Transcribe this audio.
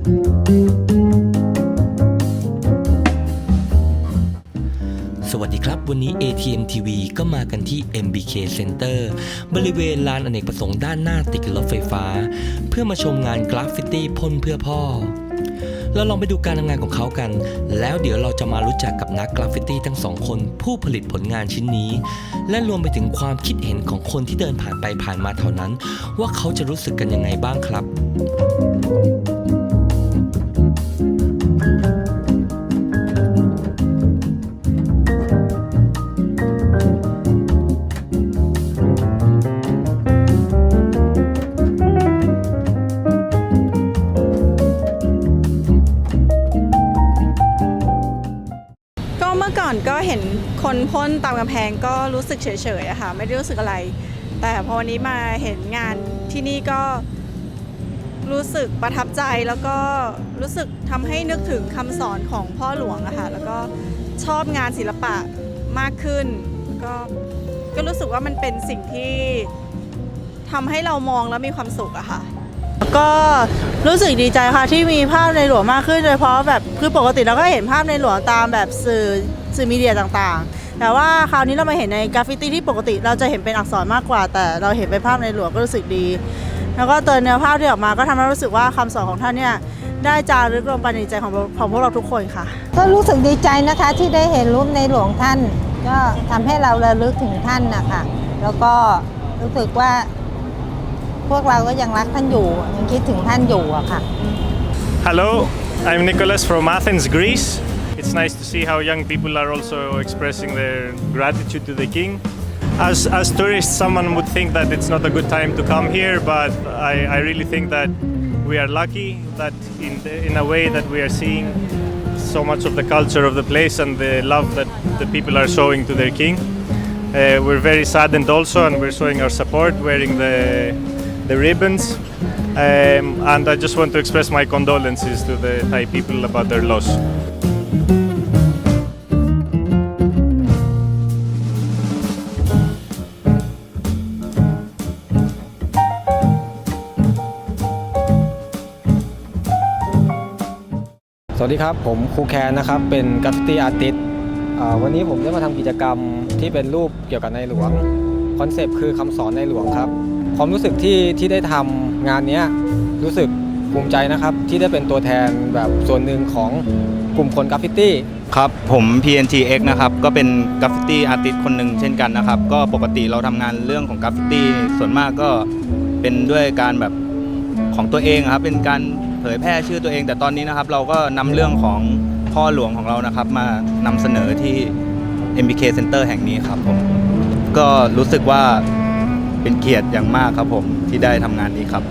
สวัสดีครับ วันนี้ ATM TV ก็มากันที่ MBK Center บริเวณลานอเนกประสงค์ด้านหน้าติดกับรถไฟฟ้า เพื่อมาชมงานกราฟฟิตี้พ่นเพื่อพ่อ เราลองไปดูการทำงานของเขากัน แล้วเดี๋ยวเราจะมารู้จักกับนักกราฟฟิตี้ทั้งสองคน ผู้ผลิตผลงานชิ้นนี้ และรวมไปถึงความคิดเห็นของคนที่เดินผ่านไปผ่านมาเท่านั้น ว่าเขาจะรู้สึกกันยังไงบ้างครับ มื่อก่อนก็เห็นคนพ่นตามกำแพงก็รู้สึกเฉยๆอะค่ะ ไม่ได้รู้สึกอะไร แต่พอวันนี้มาเห็นงานที่นี่ก็รู้สึกประทับใจแล้วก็รู้สึกทำให้นึกถึงคำสอนของพ่อหลวงอะค่ะ แล้วก็ชอบงานศิลปะมากขึ้น ก็ก็รู้สึกว่ามันเป็นสิ่งที่ทำให้เรามองแล้วมีความสุขอะค่ะก็รู้สึกดีใจค่ะที่มีภาพในหลวงมากขึ้นโดยเฉพาะแบบคือปกติเราก็เห็นภาพในหลวงตามแบบสื่อ สื่อมีเดียต่างๆ แต่ว่าคราวนี้เรามาเห็นในกราฟฟิตี้ที่ปกติเราจะเห็นเป็นอักษรมากกว่า แต่เราเห็นเป็นภาพในหลวงก็รู้สึกดี แล้วก็ตัวเนื้อภาพที่ออกมาก็ทำให้รู้สึกว่าคำสอนของท่านเนี่ยได้จารึกลงไปในใจของของพวกเราทุกคนค่ะ ก็รู้สึกดีใจนะคะที่ได้เห็นรูปในหลวงท่าน ก็ทำให้เราระลึกถึงท่านนะคะแล้วก็รู้สึกว่า พวกเราก็ยังรักท่านอยู่ยังคิดถึงท่านอยู่อะค่ะ Hello, I'm Nicholas from Athens, Greece. It's nice to see how young people are also expressing their gratitude to the king. As, as tourists, someone would think that it's not a good time to come here, but I, I really think that we are lucky that in, the, in a way that we are seeing so much of the culture of the place and the love that the people are showing to their king. Uh, we're very saddened also, and we're showing our support, wearing the, the ribbons. Um, and I just want to express my condolences to the Thai people about their loss. สวัสดีครับ ผมครูแคนนะครับ เป็นกราฟฟิตี้อาร์ติสวันนี้ผมได้มาทำกิจกรรมที่เป็นรูปเกี่ยวกับในหลวงคอนเซปต์คือคำสอนในหลวงครับ ความรู้สึกที่ที่ได้ทำงานนี้รู้สึกภูมิใจนะครับ ที่ได้เป็นตัวแทนแบบส่วนหนึ่งของกลุ่มคนกราฟฟิตี้ครับผม PNTX นะครับก็เป็นกราฟฟิตี้อาร์ติสคนหนึ่งเช่นกันนะครับ ก็ปกติเราทำงานเรื่องของกราฟฟิตี้ส่วนมากก็เป็นด้วยการแบบของตัวเองครับเป็นการ เผยแพร่ชื่อตัวเอง แต่ตอนนี้นะครับเราก็นำเรื่องของพ่อหลวงของเรานะครับ มานำเสนอที่ MBK Center แห่งนี้ครับผมก็รู้สึกว่าเป็นเกียรติอย่างมากครับผมที่ได้ทำงานนี้ครับ